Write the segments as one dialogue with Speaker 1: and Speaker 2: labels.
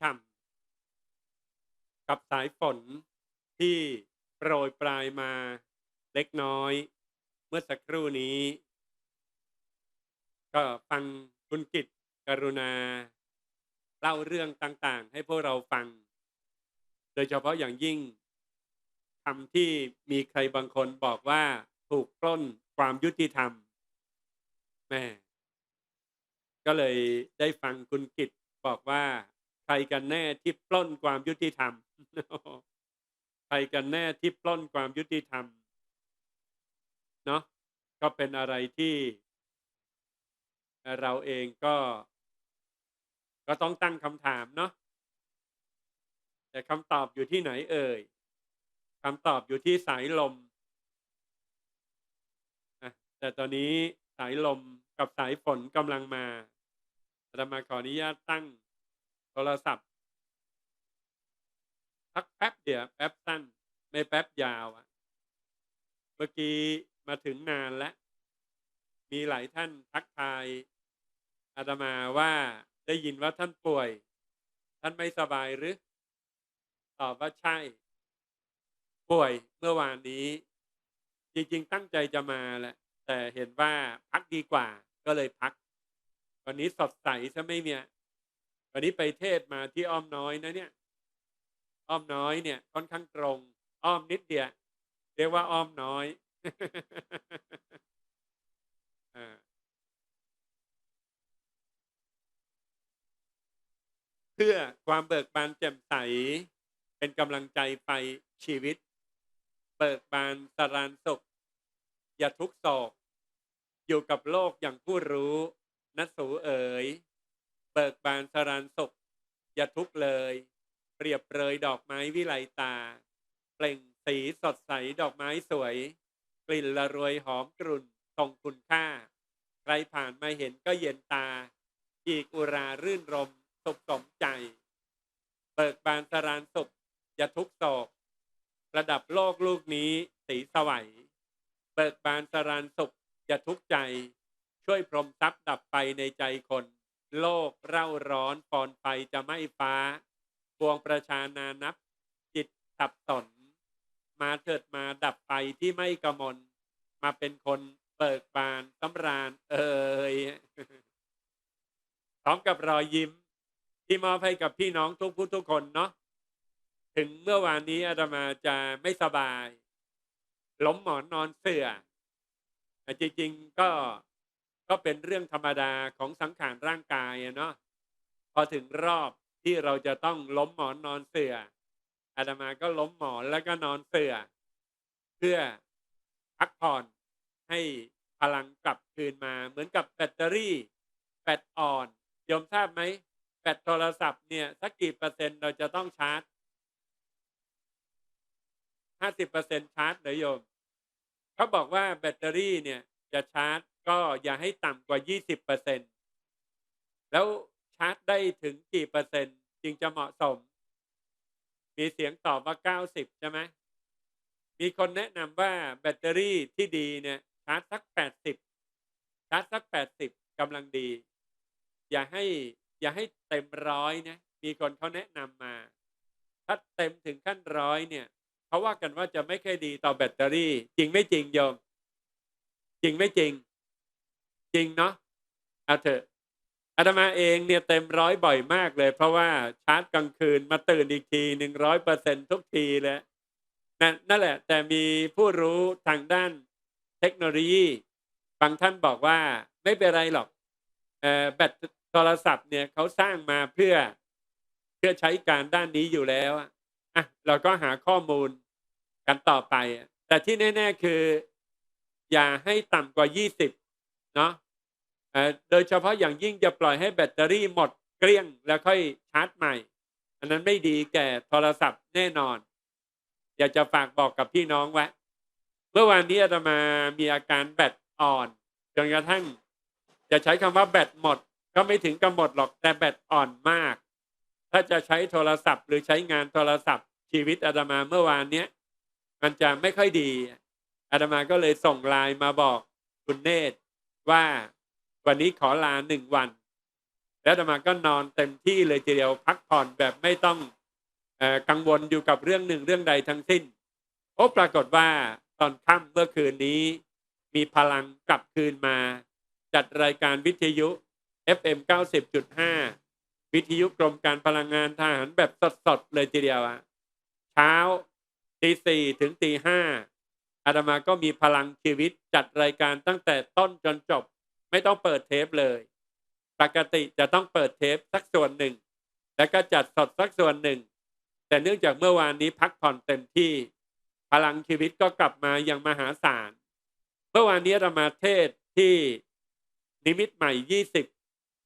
Speaker 1: ช่ำกับสายฝนที่โปรยปลายมาเล็กน้อย เมื่อสักครู่นี้ ก็ฟังคุณกิตกรุณา เล่าเรื่องต่างๆ ให้พวกเราฟัง โดยเฉพาะอย่างยิ่งคำที่มีใครบางคนบอกว่าถูกปล้นความยุติธรรมแม่ก็เลยได้ฟังคุณกิตบอกว่า ครกันแน่ที่ปล้นความยุติธรรม ใครกันแน่ที่ปล้นความยุติธรรม เนาะก็เป็นอะไรที่ เราเองก็ ก็ต้องตั้งคำถามเนาะแต่คำตอบอยู่ที่ไหนเอ่ยคำตอบอยู่ที่สายลมนะแต่ตอนนี้สายลมกับสายฝนกำลังมาเรามาขออนุญาตตั้ง โทรศัพท์พักแป๊บเดียวแป๊บสั้น ไม่แป๊บยาวอะเมื่อกี้มาถึงนานแล้ว มีหลายท่านทักทายอาตมาว่าได้ยินว่าท่านป่วย ท่านไม่สบายหรือ ตอบว่าใช่ ป่วยเมื่อวานนี้ จริง ๆ ตั้งใจจะมาแหละแต่เห็นว่าพักดีกว่าก็เลยพัก วันนี้สดใสซะไม่เมีย วันนี้ไปเทศมาที่อ้อมน้อยนะเนี่ยอ้อมน้อยเนี่ยค่อนข้างตรง อ้อมนิดเดียวเรียกว่าอ้อมน้อยอเพื่อความเบิกบานแจ่มใส เป็นกำลังใจไปชีวิต เบิกบานสรานสุข อย่าทุกข์โศก อยู่กับโลกอย่างผู้รู้นัสูเอ๋ย เบิกบานสรานสุขอย่าทุกข์เลย เปรียบเปรยดอกไม้วิไลตา เปล่งสีสดใสดอกไม้สวย กลิ่นละรวยหอมกรุ่นทรงคุณค่า ใครผ่านมาเห็นก็เย็นตา อีกอุรารื่นรมสุขสมใจ เบิกบานสรานสุขอย่าทุกโศกระดับโลกลูกนี้สีสวัยเบิกบานสรานสุขอย่าทุกใจ ช่วยพรมทรัพย์ดับไปในใจคน โลกเร่าร้อนปอนไฟจะไม่ฟ้าปวงประชานานับ จิตสับสนมาเถิดมาดับไปที่ไม่กระมนมาเป็นคนเบิกบานสำราญ เอ่ยพร้อมกับรอยยิ้ม ที่มอบให้กับพี่น้องทุกผู้ทุกคนเนาะถึงเมื่อวานนี้อาตมาจะไม่สบาย ล้มหมอนนอนเสื่อแต่จริงๆก็ ก็เป็นเรื่องธรรมดาของสังขารร่างกายอะเนาะพอถึงรอบที่เราจะต้องล้มหมอนนอนเสื่ออาตมาก็ล้มหมอนแล้วก็นอนเสื่อเพื่อพักผ่อนให้พลังกลับคืนมาเหมือนกับแบตเตอรี่แบตอ่อนโยมทราบไหมแบตโทรศัพท์เนี่ยสักกี่เปอร์เซ็นต์เราจะต้องชาร์จห้าสิบเปอร์เซ็นชาร์จเหรอโยมเขาบอกว่าแบตเตอรี่เนี่ยจะชาร์จ ก็อย่าให้ต่ำกว่ายี่สิบเปอร์เซ็นแล้วชาร์จได้ถึงกี่เปอร์เซ็นต์จึงจะเหมาะสม มีเสียงตอบว่าเก้าสิบใช่ไหม มีคนแนะนำว่าแบตเตอรี่ที่ดีเนี่ยชาร์จสักแปดสิบชาร์จสักแปดสิบกำลังดี อย่าให้อย่าให้เต็มร้อยนะ มีคนเขาแนะนำมา ถ้าเต็มถึงขั้นร้อยเนี่ยเขาว่ากันว่าจะไม่ค่อยดีต่อแบตเตอรี่ จริงไม่จริงโยม จริงไม่จริง จริงเนาะเอาเถอะอาตมาเองเนี่ยเต็มร้อยบ่อยมากเลย เพราะว่าชาร์จกลางคืนมาตื่นอีกทีหนึ่งร้อยเปอร์เซ็นทุกทีเลยนั่นนั่นแหละ แต่มีผู้รู้ทางด้านเทคโนโลยีบางท่านบอกว่าไม่เป็นไรหรอกแบตโทรศัพท์เนี่ยเขาสร้างมาเพื่อเพื่อใช้การด้านนี้อยู่แล้วอะอะเราก็หาข้อมูลกันต่อไป แต่ที่แน่ ๆ คือ อย่าให้ต่ำกว่า 20 เนาะโดยเฉพาะอย่างยิ่งจะปล่อยให้แบตเตอรี่หมดเกลี้ยงแล้วค่อยชาร์จใหม่ อันนั้นไม่ดีแก่โทรศัพท์แน่นอน อยากจะฝากบอกกับพี่น้องไว้เมื่อวานนี้อาตมามีอาการแบตอ่อนจนกระทั่ง จะใช้คำว่าแบตหมด ก็ไม่ถึงกับหมดหรอกแต่แบตอ่อนมาก ถ้าจะใช้โทรศัพท์ หรือใช้งานโทรศัพท์ ชีวิตอาตมาเมื่อวานเนี้ยมันจะไม่ค่อยดีอาตมาก็เลยส่งไลน์มาบอกคุณเนตร ว่าวันนี้ขอลาหนึ่งวัน แล้วอาตมาก็นอนเต็มที่เลยทีเดียวพักผ่อนแบบไม่ต้องอกังวลอยู่กับเรื่องหนึ่งเรื่องใดทั้งสิ้นโอ้ปรากฏว่าตอนค่ำเมื่อคืนนี้ มีพลังกลับคืนมา จัดรายการวิทยุ FM 90.5 วิทยุกรมการพลังงานทหารแบบสดๆเลยทีเดียวอะเช้าตีสี่ถึงตีห้า อาตมาก็มีพลังชีวิตจัดรายการตั้งแต่ต้นจนจบ ไม่ต้องเปิดเทปเลย ปกติจะต้องเปิดเทปสักส่วนหนึ่ง แล้วก็จัดสดสักส่วนหนึ่ง แต่เนื่องจากเมื่อวานนี้พักผ่อนเต็มที่ พลังชีวิตก็กลับมาอย่างมหาศาลเมื่อวานนี้เรามาเทศที่นิมิตใหม่ยี่สิบ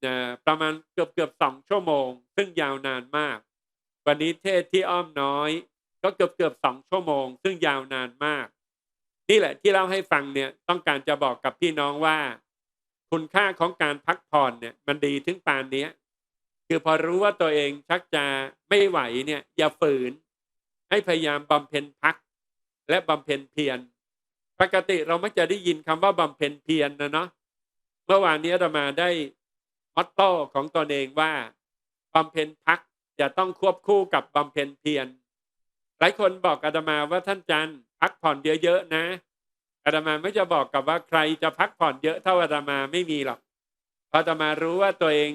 Speaker 1: นะประมาณเกือบเกือบสองชั่วโมง ซึ่งยาวนานมาก วันนี้เทศที่อ้อมน้อย ก็เกือบเกือบสองชั่วโมง ซึ่งยาวนานมาก นี่แหละที่เล่าให้ฟังเนี่ยต้องการจะบอกกับพี่น้องว่า คุณค่าของการพักผ่อนเนี่ยมันดีถึงปานนี้คือพอรู้ว่าตัวเองชักจะไม่ไหวเนี่ยอย่าฝืน ให้พยายามบำเพ็ญพัก และบำเพ็ญเพียรปกติเราไม่จะได้ยินคำว่าบำเพ็ญเพียรนะเนาะเมื่อวานนี้เรามาได้มอตโต้ของตนเองว่าบำเพ็ญพักจะต้องควบคู่กับบำเพ็ญเพียรหลายคนบอกอาตมาว่าท่านจัน พักผ่อนเยอะๆนะอาตมาไม่จะบอกกับว่าใครจะพักผ่อนเยอะเท่าอาตมาไม่มีหรอกพออาตมารู้ว่าตัวเอง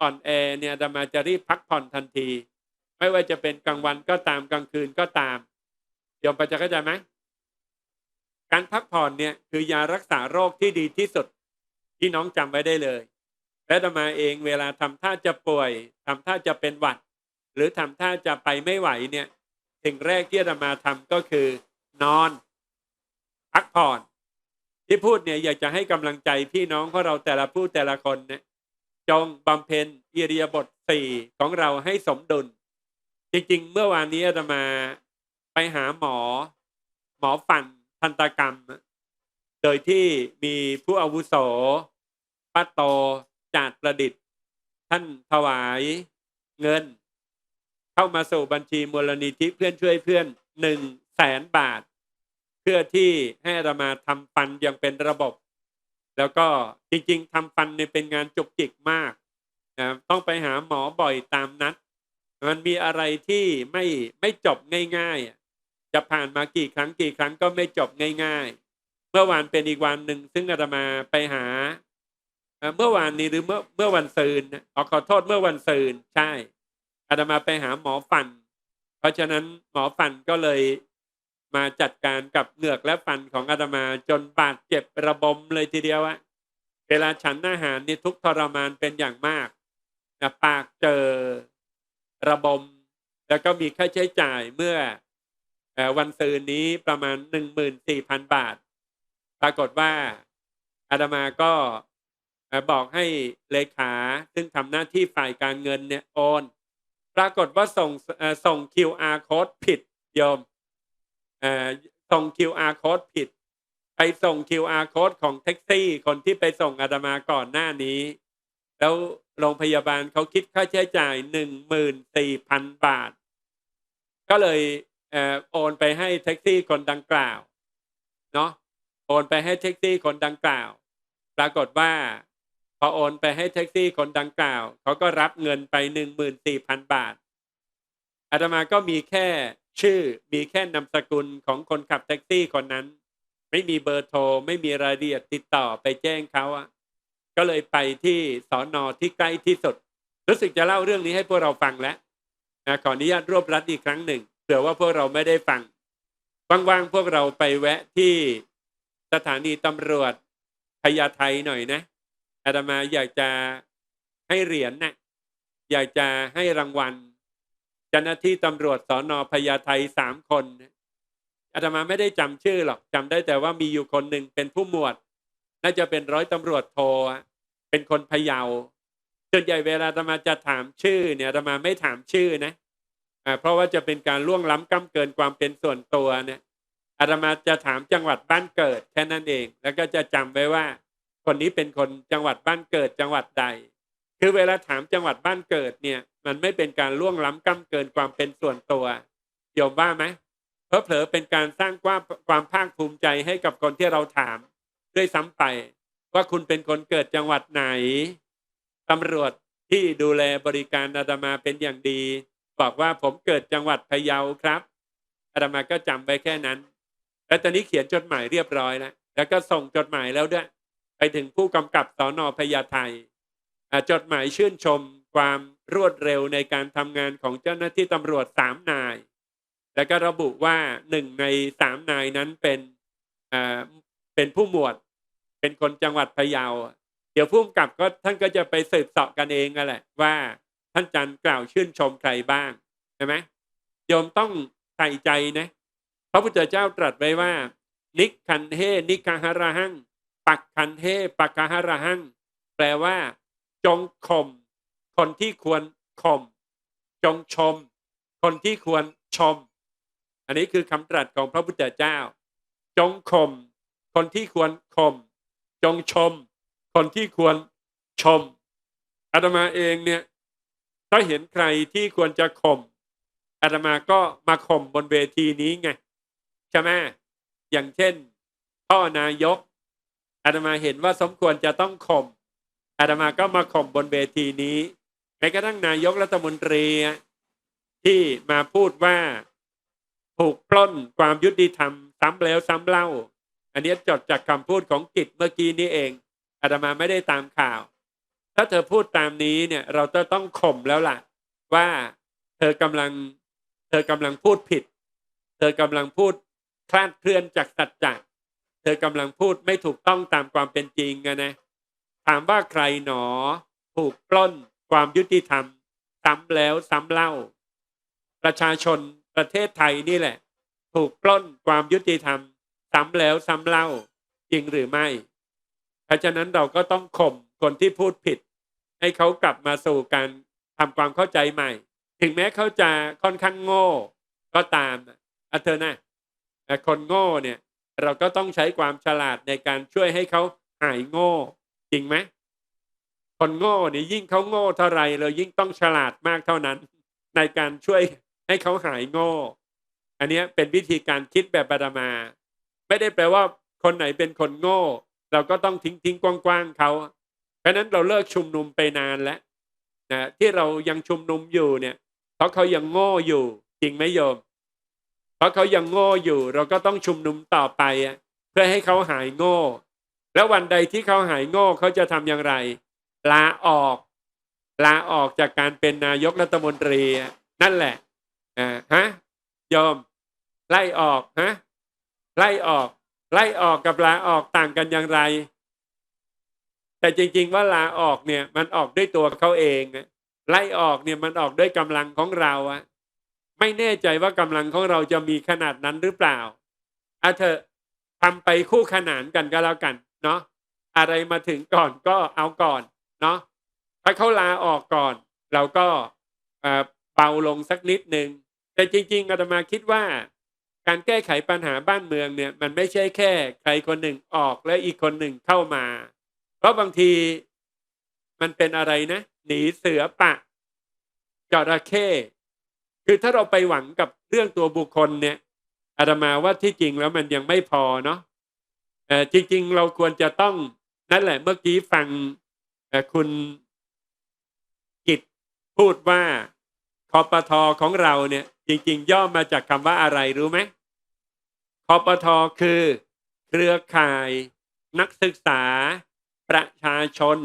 Speaker 1: อ่อนแอเนี่ยอาตมาจะรีบพักผ่อนทันที ไม่ว่าจะเป็นกลางวันก็ตามกลางคืนก็ตามโยมประจักษ์เข้าใจไหมการพักผ่อนเนี่ยคือยารักษาโรคที่ดีที่สุดที่น้องจำไว้ได้เลย และอาตมาเองเวลาทำท่าจะป่วยทำท่าจะเป็นหวัด หรือทำท่าจะไปไม่ไหวเนี่ยสิ่งแรกที่อาตมาทำก็คือ นอน พักผ่อน ที่พูดเนี่ยอยากจะให้กำลังใจพี่น้องของเราแต่ละผู้แต่ละคนเนี่ยจงบำเพ็ญอิริยาบถสี่ของเราให้สมดุล จริง ๆ เมื่อวานนี้อาตมาไปหาหมอ หมอฟันทันตกรรม โดยที่มีผู้อาวุโสป้าโตจาดประดิษฐ์ ท่านถวายเงิน เข้ามาสู่บัญชีมูลนิธิเพื่อนช่วยเพื่อนหนึ่งแสนบาท เพื่อที่ให้เรามาทำฟันอย่างเป็นระบบ แล้วก็จริง ๆทำฟันเนี่ยเป็นงานจุกจิกมากนะต้องไปหาหมอบ่อยตามนัด มันมีอะไรที่ไม่ไม่จบง่ายๆจะผ่านมากี่ครั้งกี่ครั้งก็ไม่จบง่าย ๆ เมื่อวานเป็นอีกวันหนึ่งซึ่งอาตมาไปหาเมื่อวานนี้หรือเมื่อเมื่อวันซืนอขอโทษเมื่อวันซืนใช่อาตมาไปหาหมอฟัน เพราะฉะนั้นหมอฟันก็เลย มาจัดการกับเหงือกและฟันของอาตมาจนบาดเจ็บระบมเลยทีเดียวอะเวลาฉันอาหารนี่ทุกทรมานเป็นอย่างมากนะปากเจอระบม แล้วก็มีค่าใช้จ่ายเมื่อวันซืนนี้ประมาณหนึ่งหมื่นสี่พันบาท ปรากฏว่าอาตมาก็บอกให้เลขาซึ่งทำหน้าที่ฝ่ายการเงินเนี่ยโอน ปรากฏว่าส่งส่ง QR code ผิดโยม ส่ง QR code ผิด ไปส่ง QR code ของแท็กซี่ คนที่ไปส่งอาตมาก่อนหน้านี้ แล้วโรงพยาบาลเขาคิดค่าใช้จ่ายหนึ่งหมื่นสี่พันบาท ก็เลยโอนไปให้แท็กซี่คนดังกล่าวเนาะโอนไปให้แท็กซี่คนดังกล่าว ปรากฏว่า พอโอนไปให้แท็กซี่คนดังกล่าวเขาก็รับเงินไปหนึ่งหมื่นสี่พันบาทอาตมาก็มีแค่ ชื่อมีแค่นามสกุลของคนขับแท็กซี่คนนั้น ไม่มีเบอร์โทร ไม่มีรายละเอียดติดต่อไปแจ้งเขาอะก็เลยไปที่สอนอที่ใกล้ที่สุด รู้สึกจะเล่าเรื่องนี้ให้พวกเราฟังแล้วนะขออนุญาตรวบรัดอีกครั้งหนึ่งเผื่อว่าพวกเราไม่ได้ฟังว่างๆพวกเราไปแวะที่สถานีตำรวจพญาไทหน่อยนะอาตมาอยากจะให้เหรียญนะ่ะอยากจะให้รางวัล เจ้าหน้าที่ตำรวจสอนอพญาไทสามคนอาตมาไม่ได้จำชื่อหรอกจำได้แต่ว่ามีอยู่คนหนึ่งเป็นผู้หมวด น่าจะเป็นร้อยตำรวจโทเป็นคนพะเยาส่วนใหญ่เวลาอาตมาจะถามชื่อเนี่ยอาตมาไม่ถามชื่อนะอ่าเพราะว่าจะเป็นการล่วงล้ำก้าเกินความเป็นส่วนตัวเนี่ยอาตมาจะถามจังหวัดบ้านเกิดแค่นั้นเอง แล้วก็จะจำไว้ว่า คนนี้เป็นคนจังหวัดบ้านเกิดจังหวัดใด คือเวลาถามจังหวัดบ้านเกิดเนี่ย มันไม่เป็นการล่วงล้ำก้าเกินความเป็นส่วนตัวโยมว่าไหมเพอเผลอเป็นการสร้างความความภาคภูมิใจให้กับคนที่เราถาม ด้วยซ้ำไป ว่าคุณเป็นคนเกิดจังหวัดไหนตำรวจที่ดูแลบริการอาตมาเป็นอย่างดี บอกว่าผมเกิดจังหวัดพะเยาครับอาตมาก็จำไว้แค่นั้น แล้วตอนนี้เขียนจดหมายเรียบร้อยแล้วแล้วก็ส่งจดหมายแล้วด้วย ไปถึงผู้กำกับสอนอพญาไท จดหมายชื่นชมความรวดเร็วในการทำงานของเจ้าหน้าที่ตำรวจสามนาย แล้วก็ระบุว่าหนึ่งในสามนายนั้นเป็นเป็นผู้หมวด เป็นคนจังหวัดพะเยา เดี๋ยวผู้กำกับก็ท่านก็จะไปสืบเสาะกันเองนั่นแหละว่าท่านจันกล่าวชื่นชมใครบ้างใช่ไหมโยมต้องใส่ใจนะพระพุทธเจ้าตรัสไว้ว่า นิกคันเฮนิกาหระหัง ปักคันเฮปักกะหระหัง แปลว่า จงข่มคนที่ควรข่มจงชม คนที่ควรชม อันนี้คือคำตรัสของพระพุทธเจ้า จงข่มคนที่ควรข่มจงชม คนที่ควรชมอาตมาเองเนี่ยถ้าเห็นใครที่ควรจะข่มอาตมาก็มาข่มบนเวทีนี้ไงใช่ไหมอย่างเช่นพ่อนายกอาตมาเห็นว่าสมควรจะต้องข่ม อาตมาก็มาข่มบนเวทีนี้แม้กระทั่งนายกรัฐมนตรีที่มาพูดว่าถูกปล้นความยุติธรรมซ้ำแล้วซ้ำเล่า อันนี้จดจากคำพูดของกิจเมื่อกี้นี้เองอาตมาไม่ได้ตามข่าว ถ้าเธอพูดตามนี้เนี่ยเราจะต้องข่มแล้วล่ะ ว่าเธอกำลังเธอกำลังพูดผิด เธอกำลังพูดคลาดเคลื่อนจากสัจจะเธอกำลังพูดไม่ถูกต้องตามความเป็นจริงอะนะ ถามว่าใครหนอ ถูกปล้นความยุติธรรม ซ้ำแล้วซ้ำเล่า ประชาชนประเทศไทยนี่แหละ ถูกปล้นความยุติธรรม ซ้ำแล้วซ้ำเล่า จริงหรือไม่ เพราะฉะนั้นเราก็ต้องข่มคนที่พูดผิด ให้เขากลับมาสู่การทำความเข้าใจใหม่ ถึงแม้เขาจะค่อนข้างโง่ ก็ตามอะเธอนะแต่คนโง่เนี่ยเราก็ต้องใช้ความฉลาดในการช่วยให้เขาหายโง่ จริงไหมคนโง่เนี่ยยิ่งเขาโง่เท่าไรเรายิ่งต้องฉลาดมากเท่านั้น ในการช่วยให้เขาหายโง่ อันนี้เป็นวิธีการคิดแบบบาดามา ไม่ได้แปลว่าคนไหนเป็นคนโง่ เราก็ต้องทิ้งทิ้งกว้างๆเขาเพราะนั้นเราเลิกชุมนุมไปนานแล้วนะที่เรายังชุมนุมอยู่เนี่ย เพราะเขายังโง่อยู่ จริงไหมโยม เพราะเขายังโง่อยู่ เราก็ต้องชุมนุมต่อไปเพื่อให้เขาหายโง่ แล้ววันใดที่เขาหายโง่เขาจะทำอย่างไร ลาออก ลาออกจากการเป็นนายกรัฐมนตรี นั่นแหละอ่าฮะโยมไล่ออกฮะไล่ออก ไล่ออกกับลาออกต่างกันอย่างไร แต่จริง ๆ ว่าลาออกเนี่ย มันออกด้วยตัวเขาเองไล่ออกเนี่ยมันออกด้วยกำลังของเราอะไม่แน่ใจว่ากำลังของเราจะมีขนาดนั้นหรือเปล่าอาเถอะทำไปคู่ขนานกันก็แล้วกัน เนาะอะไรมาถึงก่อนก็เอาก่อนเนาะถ้าเขาลาออกก่อน เราก็เบาลงสักนิดหนึ่งแต่จริง ๆอาตมาคิดว่า การแก้ไขปัญหาบ้านเมืองเนี่ย มันไม่ใช่แค่ ใครคนหนึ่งออกและอีกคนหนึ่งเข้ามา เพราะบางทีมันเป็นอะไรนะหนีเสือปะจระเข้คือถ้าเราไปหวังกับเรื่องตัวบุคคลเนี่ยอาตมาว่าที่จริงแล้วมันยังไม่พอเนาะ จริง ๆ เราควรจะต้องนั่นแหละเมื่อกี้ฟังคุณกิตพูดว่าคอปทอของเราเนี่ย จริง ๆ ย่อมาจากคำว่าอะไรรู้ไหมคอปทอคือ เครือข่าย นักศึกษา ประชาชน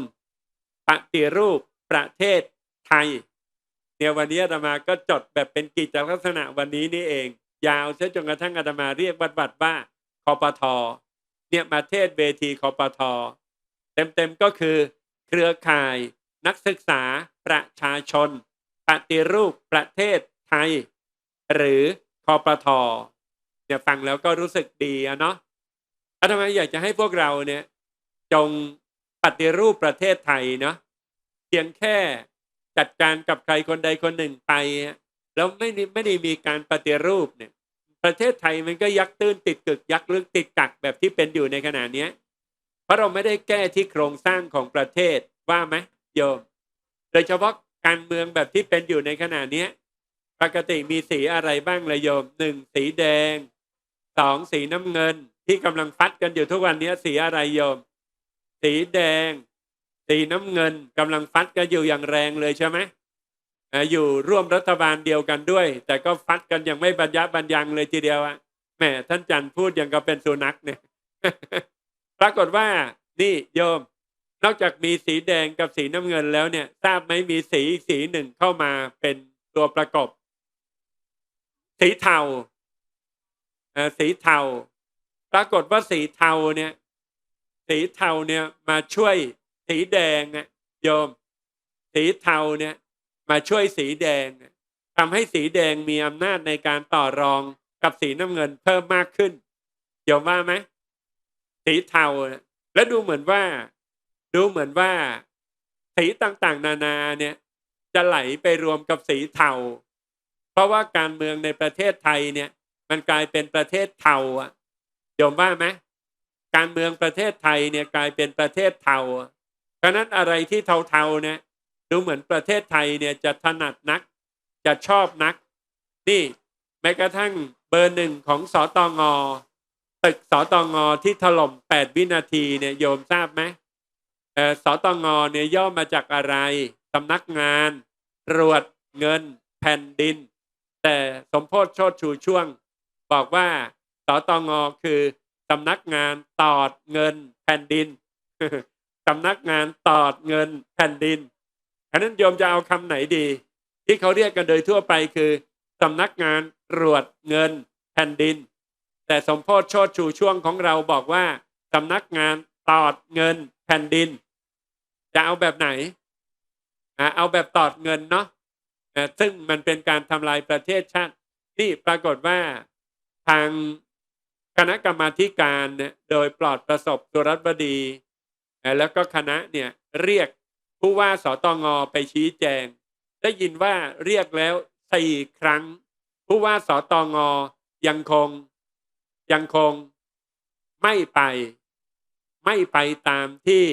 Speaker 1: ปฏิรูปประเทศไทยเนี่ยวันนี้อาตมาก็จดแบบเป็นกิจลักษณะวันนี้นี่เอง ยาวเสียจนกระทั่งอาตมาเรียกบัดบัดว่าคอปทอ เนี่ยมาเทศเวทีคอปทอเต็มๆก็คือ เครือข่าย นักศึกษาประชาชน ปฏิรูปประเทศไทย หรือคอปทอเนี่ยฟังแล้วก็รู้สึกดีอะเนาะอาตมาอยากจะให้พวกเราเนี่ยจงปฏิรูปประเทศไทยเนาะเพียงแค่จัดการกับใครคนใดคนหนึ่งไป แล้วไม่ไม่ได้มีการปฏิรูปเนี่ย ประเทศไทยมันก็ยักตื้นติดกึกยักลึกติดกักแบบที่เป็นอยู่ในขณะนี้เพราะเราไม่ได้แก้ที่โครงสร้างของประเทศว่าไหมโยม โดยเฉพาะการเมืองแบบที่เป็นอยู่ในขณะนี้ปกติมีสีอะไรบ้างเลยโยมหนึ่งสีแดงสองสีน้ำเงินที่กำลังฟัดกันอยู่ทุกวันนี้สีอะไรโยม สีแดง สีน้ำเงินกำลังฟัดกันอยู่อย่างแรงเลยใช่ไหม อยู่ร่วมรัฐบาลเดียวกันด้วย แต่ก็ฟัดกันย่างไม่บรรยะบรรยังเลยทีเดียวอะแหมท่านจันพูดอย่างกับเป็นสุนัขเนี่ยปรากฏว่านี่โยม นอกจากมีสีแดงกับสีน้ำเงินแล้วเนี่ย ทราบไหมมีสีสีหนึ่งเข้ามาเป็นตัวประกบสีเทาเอ่อสีเทาปรากฏว่าสีเทาเนี่ย สีเทาเนี่ยมาช่วยสีแดงอะโยม สีเทาเนี่ย มาช่วยสีแดงทำให้สีแดงมีอำนาจในการต่อรองกับสีน้ำเงินเพิ่มมากขึ้นโยมว่าไหมสีเทาแล้วดูเหมือนว่า ดูเหมือนว่า สีต่างๆ นานาเนี่ย จะไหลไปรวมกับสีเทาเพราะว่าการเมืองในประเทศไทยเนี่ย มันกลายเป็นประเทศเทาอะโยมว่าไหมการเมืองประเทศไทยเนี่ยกลายเป็นประเทศเทาเพราะนั้นอะไรที่เทาๆเนี่ย ดูเหมือนประเทศไทยเนี่ยจะถนัดนัก จะชอบนัก นี่แม้กระทั่งเบอร์หนึ่งของสอตองอตึกสอตองอที่ถล่มแปดวินาทีเนี่ยโยมทราบไหมสอตองอเนี่ยย่อมาจากอะไรสำนักงานตรวจเงินแผ่นดิน แต่สมโพธโชดชูช่วง บอกว่าสตงคือสำนักงานตอดเงินแผ่นดินสำนักงานตอดเงินแผ่นดินันนั้นโยมจะเอาคำไหนดี ที่เขาเรียกกันโดยทั่วไปคือสำนักงานตรวจเงินแผ่นดิน แต่สมโพธโชดชูช่วงของเราบอกว่าสำนักงานตอดเงินแผ่นดิน จะเอาแบบไหนเอาแบบตอดเงินเนาะซึ่งมันเป็นการทำลายประเทศชาตินี่ปรากฏว่าทางคณะกรรมาธิการโดยปลอดประสบสุรัตบดี แล้วก็คณะเนี่ยเรียก ผู้ว่าสตงไปชี้แจง ได้ยินว่าเรียกแล้วสี่ครั้ง ผู้ว่าสตงยังคง ยังคงไม่ไป ไม่ไปตามที่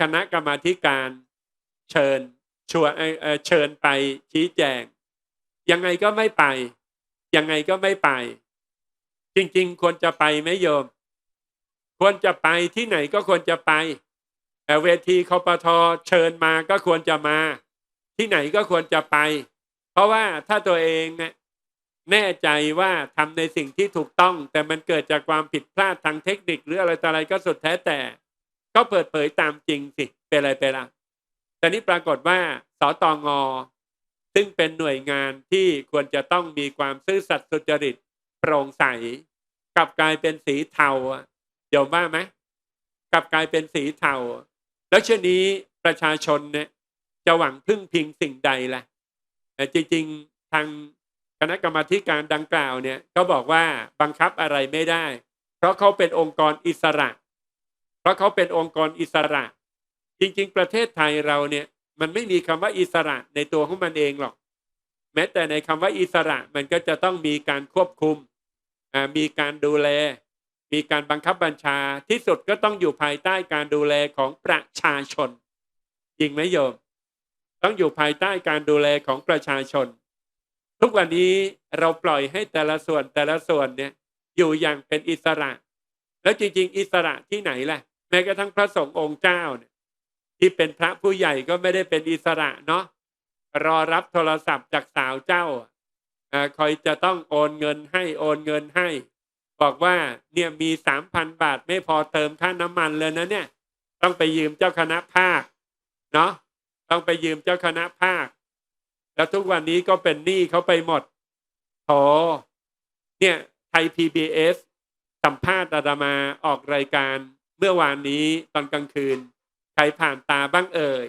Speaker 1: คณะกรรมาธิการเชิญชวนเเชิญไปชี้แจง ยังไงก็ไม่ไป ยังไงก็ไม่ไป จริง ๆ ควรจะไปไหมโยม ควรจะไปที่ไหนก็ควรจะไป แต่เวทีคอปทเชิญมาก็ควรจะมา ที่ไหนก็ควรจะไป เพราะว่าถ้าตัวเองเนี่ยแน่ใจว่าทำในสิ่งที่ถูกต้อง แต่มันเกิดจากความผิดพลาดทางเทคนิค หรืออะไรต่ออะไรก็สุดแท้แต่ ก็เปิดเผยตามจริงสิเป็นอะไรไปละแต่นี่ปรากฏว่าสตงซึ่งเป็นหน่วยงานที่ควรจะต้องมีความซื่อสัตย์สุจริตโปร่งใสกลับกลายเป็นสีเทาเดี๋ยวว่าไหมกลับกลายเป็นสีเทา แล้วเช่นนี้ประชาชนเนี่ยจะหวังพึ่งพิงสิ่งใดล่ะแต่จริงๆทางคณะกรรมาธิการดังกล่าวเนี่ยก็บอกว่าบังคับอะไรไม่ได้ เพราะเขาเป็นองค์กรอิสระ เพราะเขาเป็นองค์กรอิสระ จริง ๆ ประเทศไทยเราเนี่ยมันไม่มีคำว่าอิสระในตัวของมันเองหรอก แม้แต่ในคำว่าอิสระมันก็จะต้องมีการควบคุมมีการดูแล มีการบังคับบัญชาที่สุดก็ต้องอยู่ภายใต้การดูแลของประชาชนจริงไหมโยม ต้องอยู่ภายใต้การดูแลของประชาชน ทุกวันนี้เราปล่อยให้แต่ละส่วนแต่ละส่วนเนี่ยอยู่อย่างเป็นอิสระ แล้วจริง ๆ อิสระที่ไหนล่ะแม้กระทั่งพระสงฆ์องค์เจ้าเนี่ยที่เป็นพระผู้ใหญ่ก็ไม่ได้เป็นอิสระเนาะรอรับโทรศัพท์จากสาวเจ้าอ่าคอยจะต้องโอนเงินให้โอนเงินให้ บอกว่าเนี่ยมีสามพันบาทไม่พอเติมค่าน้ำมันเลยนะเนี่ย ต้องไปยืมเจ้าคณะภาคเนาะต้องไปยืมเจ้าคณะภาค แล้วทุกวันนี้ก็เป็นหนี้เขาไปหมดโถเนี่ยไทย PBS สัมภาษณ์อาดามาออกรายการเมื่อวานนี้ตอนกลางคืน ใครผ่านตาบ้างเอ่ย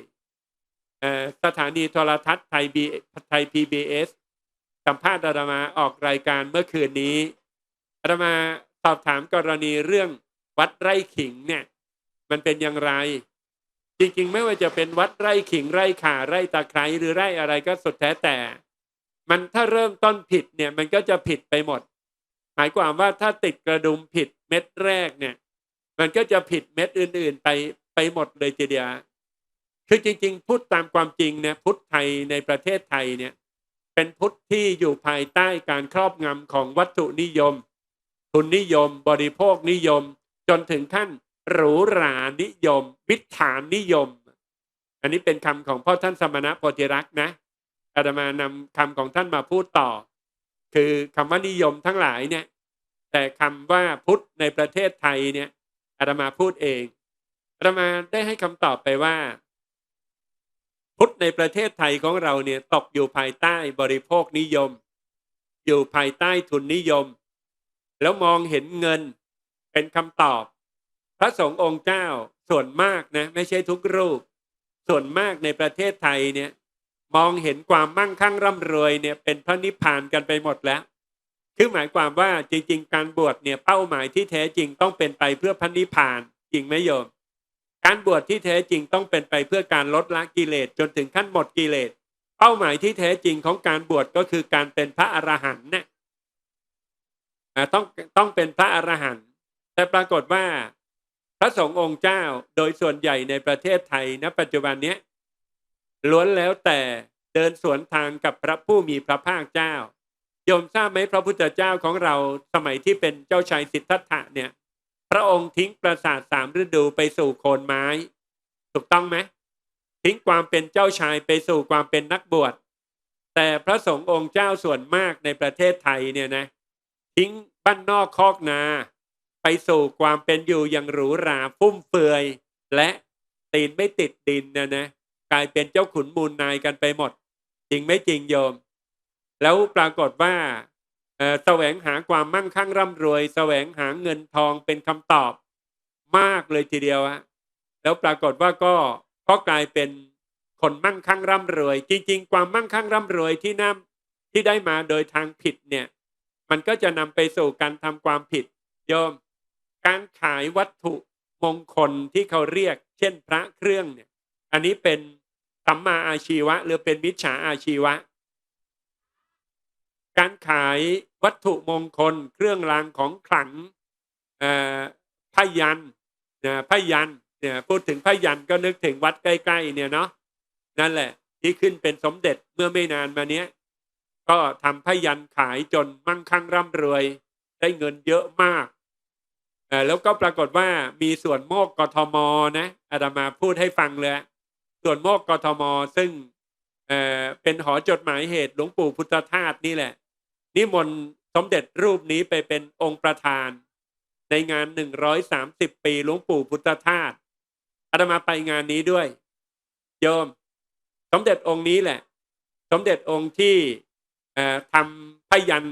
Speaker 1: ออสถานีโทรทัศน์ไทยบีไทย PBS สัมภาษณ์อาดามาออกรายการเมื่อคืนนี้ อาดามาสอบถามกรณีเรื่องวัดไร่ขิงเนี่ย มันเป็นอย่างไร จริงๆ ไม่ว่าจะเป็นวัดไร่ขิงไร่ข่าไร่ตะไคร้หรือไร่อะไรก็สุดแท้แต่ มันถ้าเริ่มต้นผิดเนี่ยมันก็จะผิดไปหมด หมายความว่าถ้าติดกระดุมผิดเม็ดแรกเนี่ย มันก็จะผิดเม็ดอื่น ๆ ไปไปหมดเลยทีเดียวคือจริง ๆพุทธตามความจริงเนี่ยพุทธไทยในประเทศไทยเนี่ย เป็นพุทธที่อยู่ภายใต้การครอบงำของวัตถุนิยม ทุนนิยม บริโภคนิยม จนถึงขั้นหรูหรานิยม วิถานนิยม อันนี้เป็นคำของพ่อท่านสมณะโพธิรักษ์นะอาตมานำคำของท่านมาพูดต่อ คือคำว่านิยมทั้งหลายเนี่ย แต่คำว่าพุทธในประเทศไทยเนี่ยอาตมาพูดเองอาตมาได้ให้คำตอบไปว่า พุทธในประเทศไทยของเราเนี่ยตกอยู่ภายใต้บริโภคนิยม อยู่ภายใต้ทุนนิยม แล้วมองเห็นเงินเป็นคำตอบ พระสงฆ์องค์เจ้าส่วนมากนะไม่ใช่ทุกรูป ส่วนมากในประเทศไทยเนี่ยมองเห็นความมั่งคั่งร่ำรวยเนี่ยเป็นพระนิพพานกันไปหมดแล้ว คือหมายความว่าจริง ๆ การบวชเนี่ยเป้าหมายที่แท้จริงต้องเป็นไปเพื่อพระนิพพานจริงไหมโยม การบวชที่แท้จริงต้องเป็นไปเพื่อการลดละกิเลสจนถึงขั้นหมดกิเลส เป้าหมายที่แท้จริงของการบวชก็คือการเป็นพระอรหันต์เนี่ย ต้องต้องเป็นพระอรหันต์แต่ปรากฏว่าพระสงฆ์องค์เจ้าโดยส่วนใหญ่ในประเทศไทยณปัจจุบันนี้ล้วนแล้วแต่เดินสวนทางกับพระผู้มีพระภาคเจ้าโยมทราบไหมพระพุทธเจ้าของเราสมัยที่เป็นเจ้าชายสิทธัตถะเนี่ย พระองค์ทิ้งปราสาทสามฤดูไปสู่โคนไม้ ถูกต้องไหมทิ้งความเป็นเจ้าชายไปสู่ความเป็นนักบวชแต่พระสงฆ์องค์เจ้าส่วนมากในประเทศไทยเนี่ยนะ ทิ้งบ้านนอกคอกนา ไปสู่ความเป็นอยู่อย่างหรูหราฟุ่มเฟือย และตีนไม่ติดดินนะนะกลายเป็นเจ้าขุนมูลนายกันไปหมด จริงไม่จริงโยม แล้วปรากฏว่าแสวงหาความมั่งคั่งร่ำรวย แสวงหาเงินทองเป็นคำตอบมากเลยทีเดียวอะแล้วปรากฏว่าก็ก็กลายเป็นคนมั่งคั่งร่ำรวย จริง ๆ ความมั่งคั่งร่ำรวยที่นำที่ได้มาโดยทางผิดเนี่ย มันก็จะนำไปสู่การทำความผิดโยม การขายวัตถุมงคลที่เขาเรียก เช่นพระเครื่องเนี่ย อันนี้เป็นสัมมาอาชีวะ หรือเป็นมิจฉาอาชีวะ การขายวัตถุมงคล เครื่องรางของขลังพยันนะพยันเนี่ยพูดถึงพยันก็นึกถึงวัดใกล้ๆเนี่ยเนาะนั่นแหละที่ขึ้นเป็นสมเด็จเมื่อไม่นานมาเนี้ย ก็ทำพยันขายจนมั่งคั่งร่ำรวย ได้เงินเยอะมาก แล้วก็ปรากฏว่ามีส่วนโมกกทมนะอาตมาพูดให้ฟังเลยส่วนโมกกทมซึ่งเเป็นหอจดหมายเหตุหลวงปู่พุทธทาสนี่แหละ นิมนต์สมเด็จรูปนี้ไปเป็นองค์ประธาน ในงานหนึ่งร้อยสามสิบปีหลวงปู่พุทธทาสอาตมาไปงานนี้ด้วย โยม สมเด็จองค์นี้แหละ สมเด็จองค์ที่ ทำพยัน